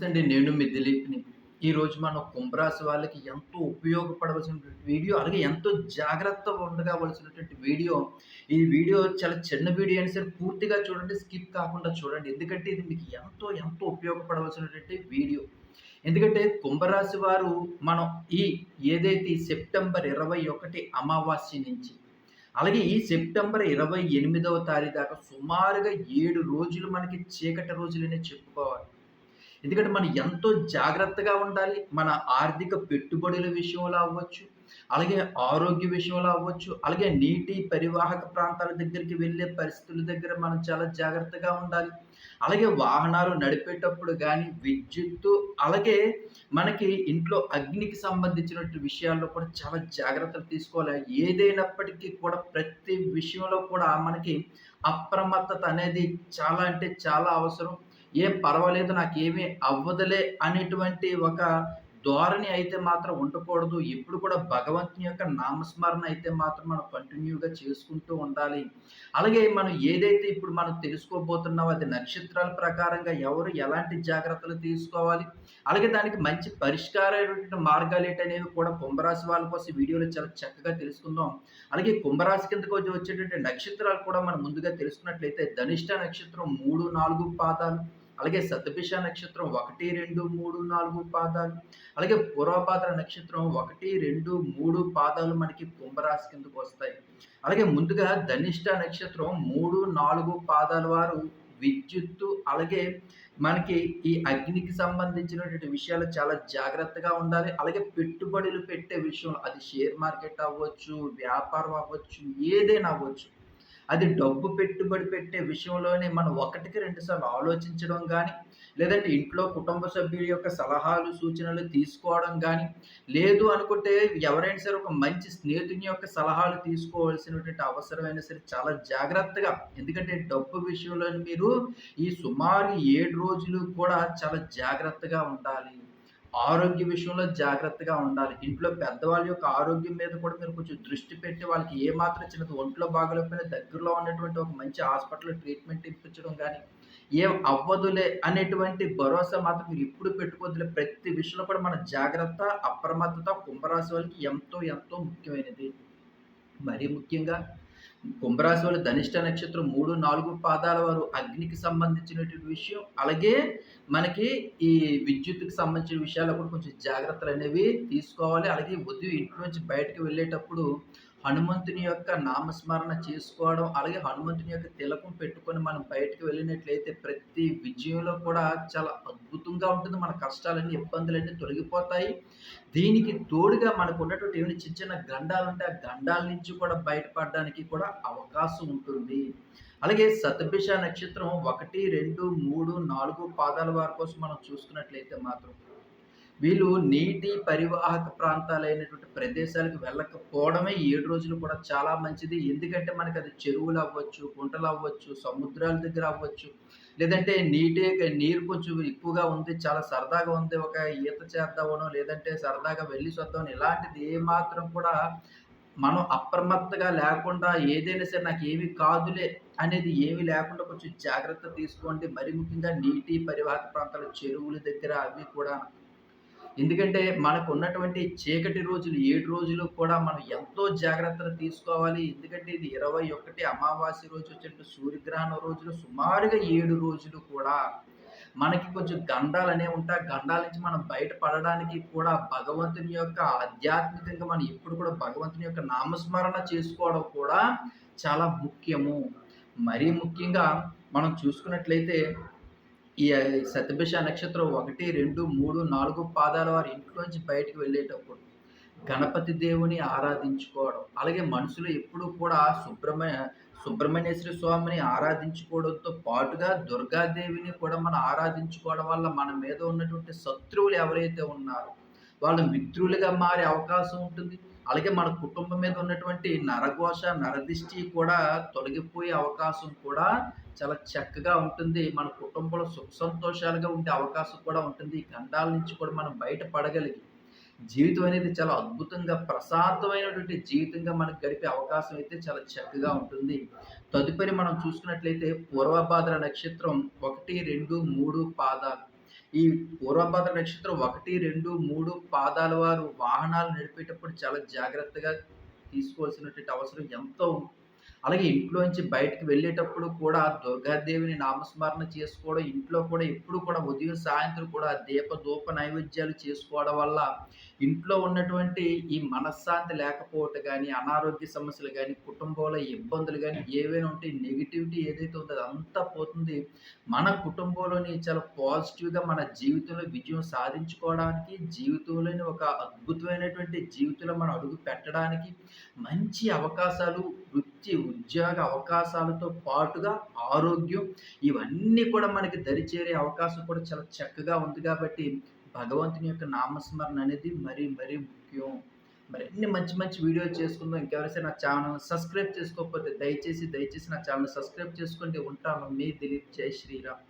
నమస్తే అండి నేను మీ దిలీప్ని ఈరోజు మనం కుంభరాశి వాళ్ళకి ఎంతో ఉపయోగపడవలసినటువంటి వీడియో అలాగే ఎంతో జాగ్రత్తగా ఉండవలసినటువంటి వీడియో. ఈ వీడియో చాలా చిన్న వీడియో అయినా సరే పూర్తిగా చూడండి స్కిప్ కాకుండా చూడండి. ఎందుకంటే ఇది మీకు ఎంతో ఎంతో ఉపయోగపడవలసినటువంటి వీడియో. ఎందుకంటే కుంభరాశి వారు మనం ఈ ఏదైతే సెప్టెంబర్ ఇరవై ఒకటి అమావాస్య నుంచి అలాగే ఈ సెప్టెంబర్ ఇరవై ఎనిమిదవ తారీఖు దాకా సుమారుగా ఏడు రోజులు మనకి చీకటి రోజులనే చెప్పుకోవాలి. ఎందుకంటే మనం ఎంతో జాగ్రత్తగా ఉండాలి. మన ఆర్థిక పెట్టుబడుల విషయంలో అవ్వచ్చు అలాగే ఆరోగ్య విషయంలో అవ్వచ్చు అలాగే నీటి పరివాహక ప్రాంతాల దగ్గరికి వెళ్ళే పరిస్థితుల దగ్గర మనం చాలా జాగ్రత్తగా ఉండాలి. అలాగే వాహనాలు నడిపేటప్పుడు కానీ విద్యుత్తు అలాగే మనకి ఇంట్లో అగ్నికి సంబంధించినటువంటి విషయాల్లో కూడా చాలా జాగ్రత్తలు తీసుకోవాలి. ఏదైనప్పటికీ కూడా ప్రతి విషయంలో కూడా మనకి అప్రమత్తత అనేది చాలా అంటే చాలా అవసరం. ఏం పర్వాలేదు నాకేమీ అవ్వదులే అనేటువంటి ఒక ధోరణి అయితే మాత్రం ఉండకూడదు. ఎప్పుడు కూడా భగవంతుని యొక్క నామస్మరణ అయితే మాత్రం మనం కంటిన్యూగా చేసుకుంటూ ఉండాలి. అలాగే మనం ఏదైతే ఇప్పుడు మనం తెలుసుకోబోతున్నామో అది నక్షత్రాల ప్రకారంగా ఎవరు ఎలాంటి జాగ్రత్తలు తీసుకోవాలి? అలాగే దానికి మంచి పరిష్కారమైనటువంటి మార్గాలు ఏంటనేవి కూడా కుంభరాశి వాళ్ళ కోసం వీడియోలో చాలా చక్కగా తెలుసుకుందాం. అలాగే కుంభరాశి కిందకు వచ్చేటువంటి నక్షత్రాలు కూడా మనం ముందుగా తెలుసుకున్నట్లయితే ధనిష్ట నక్షత్రం మూడు నాలుగు పాదాలు. అలాగే సతభిష నక్షత్రం ఒకటి రెండు మూడు నాలుగు పాదాలు. అలాగే పూర్వపాత్ర నక్షత్రం ఒకటి రెండు మూడు పాదాలు మనకి కుంభరాశి కిందకు వస్తాయి. అలాగే ముందుగా ధనిష్ట నక్షత్రం మూడు నాలుగు పాదాల వారు విద్యుత్తు అలాగే మనకి ఈ అగ్నికి సంబంధించినటువంటి విషయాలు చాలా జాగ్రత్తగా ఉండాలి. అలాగే పెట్టుబడులు పెట్టే విషయం అది షేర్ మార్కెట్ అవ్వచ్చు వ్యాపారం అవ్వచ్చు ఏదైనా అవ్వచ్చు. అది డబ్బు పెట్టుబడి పెట్టే విషయంలోనే మనం ఒకటికి రెండుసార్లు ఆలోచించడం కానీ లేదంటే ఇంట్లో కుటుంబ సభ్యుల యొక్క సలహాలు సూచనలు తీసుకోవడం కానీ లేదు అనుకుంటే ఎవరైనా సరే ఒక మంచి స్నేహితుని యొక్క సలహాలు తీసుకోవాల్సినటువంటి అవసరమైనా సరే చాలా జాగ్రత్తగా ఎందుకంటే డబ్బు విషయంలో మీరు ఈ సుమారు ఏడు రోజులు కూడా చాలా జాగ్రత్తగా ఉండాలి. ఆరోగ్య విషయంలో జాగ్రత్తగా ఉండాలి. ఇంట్లో పెద్దవాళ్ళ యొక్క ఆరోగ్యం మీద కూడా మీరు కొంచెం దృష్టి పెట్టి వాళ్ళకి ఏ మాత్రం చిన్నది ఒంట్లో బాగలేకపోయినా దగ్గరలో ఉన్నటువంటి ఒక మంచి హాస్పిటల్ ట్రీట్మెంట్ ఇప్పించడం కానీ ఏం అవ్వదులే అనేటువంటి భరోసా మాత్రం మీరు ఎప్పుడు పెట్టుకోవద్దులే. ప్రతి విషయంలో కూడా మన జాగ్రత్త అప్రమత్తత కుంభరాశి వాళ్ళకి ఎంతో ఎంతో ముఖ్యమైనది. మరీ ముఖ్యంగా కుంభరాశి వాళ్ళు ధనిష్ట నక్షత్రం మూడు నాలుగు పాదాల వారు అగ్నికి సంబంధించినటువంటి విషయం. అలాగే మనకి ఈ విద్యుత్కి సంబంధించిన విషయాల్లో కూడా కొంచెం జాగ్రత్తలు అనేవి తీసుకోవాలి. అలాగే ఉదయం ఇంటి నుంచి బయటకు వెళ్ళేటప్పుడు హనుమంతుని యొక్క నామస్మరణ చేసుకోవడం అలాగే హనుమంతుని యొక్క తిలకం పెట్టుకొని మనం బయటకు వెళ్ళినట్లయితే ప్రతి విజయంలో కూడా చాలా అద్భుతంగా ఉంటుంది. మన కష్టాలన్నీ ఇబ్బందులన్నీ తొలగిపోతాయి. దీనికి తోడుగా మనకు ఉన్నటువంటి ఏమైనా చిన్న చిన్న గండాలు ఉంటే ఆ గండాల నుంచి కూడా బయటపడడానికి కూడా అవకాశం ఉంటుంది. అలాగే సతభిష నక్షత్రం ఒకటి రెండు మూడు నాలుగు పాదాల వారి కోసం మనం చూసుకున్నట్లయితే మాత్రం వీళ్ళు నీటి పరివాహక ప్రాంతాలైనటువంటి ప్రదేశాలకు వెళ్ళకపోవడమే ఏడు రోజులు కూడా చాలా మంచిది. ఎందుకంటే మనకి అది చెరువులు అవ్వచ్చు గుంటలు అవ్వచ్చు సముద్రాల దగ్గర అవ్వచ్చు. లేదంటే నీటి నీరు కొంచెం ఎక్కువగా ఉంది చాలా సరదాగా ఉంది ఒక ఈత చేద్దామనో లేదంటే సరదాగా వెళ్ళి చూద్దామని ఇలాంటిది ఏమాత్రం కూడా మనం అప్రమత్తగా లేకుండా ఏదైనా సరే నాకు ఏమి కాదులే అనేది ఏమి లేకుండా కొంచెం జాగ్రత్త తీసుకోండి. మరి ముఖ్యంగా నీటి పరివాహక ప్రాంతాలు చెరువుల దగ్గర అవి కూడా ఎందుకంటే మనకు ఉన్నటువంటి చీకటి రోజులు ఏడు రోజులు కూడా మనం ఎంతో జాగ్రత్తలు తీసుకోవాలి. ఎందుకంటే ఇది ఇరవై ఒకటి అమావాస్య రోజు వచ్చేట్టు సూర్యగ్రహణం రోజులు సుమారుగా ఏడు రోజులు కూడా మనకి కొంచెం గండాలు అనేవి ఉంటాయి. గండాల నుంచి మనం బయటపడడానికి కూడా భగవంతుని యొక్క ఆధ్యాత్మికంగా మనం ఎప్పుడు కూడా భగవంతుని యొక్క నామస్మరణ చేసుకోవడం కూడా చాలా ముఖ్యము. మరీ ముఖ్యంగా మనం చూసుకున్నట్లయితే ఈ శతభిష నక్షత్రం ఒకటి రెండు మూడు నాలుగు పాదాల వారి ఇంట్లోంచి బయటకు వెళ్ళేటప్పుడు గణపతి దేవుని ఆరాధించుకోవడం అలాగే మనుషులు ఎప్పుడు కూడా సుబ్రహ్మణ్య సుబ్రహ్మణ్యేశ్వర స్వామిని ఆరాధించుకోవడంతో పాటుగా దుర్గాదేవిని కూడా మనం ఆరాధించుకోవడం వల్ల మన మీద ఉన్నటువంటి శత్రువులు ఎవరైతే ఉన్నారో వాళ్ళు మిత్రులుగా మారే అవకాశం ఉంటుంది. అలాగే మన కుటుంబం మీద ఉన్నటువంటి నరఘోష నరదిష్టి కూడా తొలగిపోయే అవకాశం కూడా చాలా చక్కగా ఉంటుంది. మన కుటుంబంలో సుఖ సంతోషాలుగా ఉండే అవకాశం కూడా ఉంటుంది. ఈ గండాల నుంచి కూడా మనం బయటపడగలిగి జీవితం అనేది చాలా అద్భుతంగా ప్రశాంతమైనటువంటి జీవితంగా మనకు గడిపే అవకాశం అయితే చాలా చక్కగా ఉంటుంది. తదుపరి మనం చూసుకున్నట్లయితే పూర్వభాద్ర నక్షత్రం ఒకటి రెండు మూడు పాదాలు. ఈ పూర్వభద్ర నక్షత్రం ఒకటి రెండు మూడు పాదాల వారు వాహనాలు నడిపేటప్పుడు చాలా జాగ్రత్తగా తీసుకోవాల్సినటువంటి అవసరం ఎంతో అలాగే అలాగే ఇంట్లోంచి బయటకు వెళ్ళేటప్పుడు కూడా దుర్గాదేవిని నామస్మరణ చేసుకోవడం ఇంట్లో కూడా ఎప్పుడు కూడా ఉదయం సాయంత్రం కూడా దీప ధూప నైవేద్యాలు చేసుకోవడం వల్ల ఇంట్లో ఉన్నటువంటి ఈ మనశ్శాంతి లేకపోవటం కానీ అనారోగ్య సమస్యలు కానీ కుటుంబంలో ఇబ్బందులు కానీ ఏవైనా ఉంటే నెగిటివిటీ ఏదైతే ఉందో అదంతా పోతుంది. మన కుటుంబంలోని చాలా పాజిటివ్గా మన జీవితంలో విజయం సాధించుకోవడానికి జీవితంలోని ఒక అద్భుతమైనటువంటి జీవితంలో మనం అడుగు పెట్టడానికి మంచి అవకాశాలు వృత్తి ఉద్యోగ అవకాశాలతో పాటుగా ఆరోగ్యం ఇవన్నీ కూడా మనకి దరిచేరే అవకాశం కూడా చాలా చక్కగా ఉంది కాబట్టి భగవంతుని యొక్క నామస్మరణ అనేది మరీ మరీ ముఖ్యం. మరిన్ని మంచి మంచి వీడియోలు చేసుకుందాం. ఇంకెవరైనా నా ఛానల్ సబ్స్క్రైబ్ చేసుకోకపోతే దయచేసి దయచేసి నా ఛానల్ సబ్స్క్రైబ్ చేసుకుంటే ఉంటాను. మీ దిలీప్. జై శ్రీరామ్.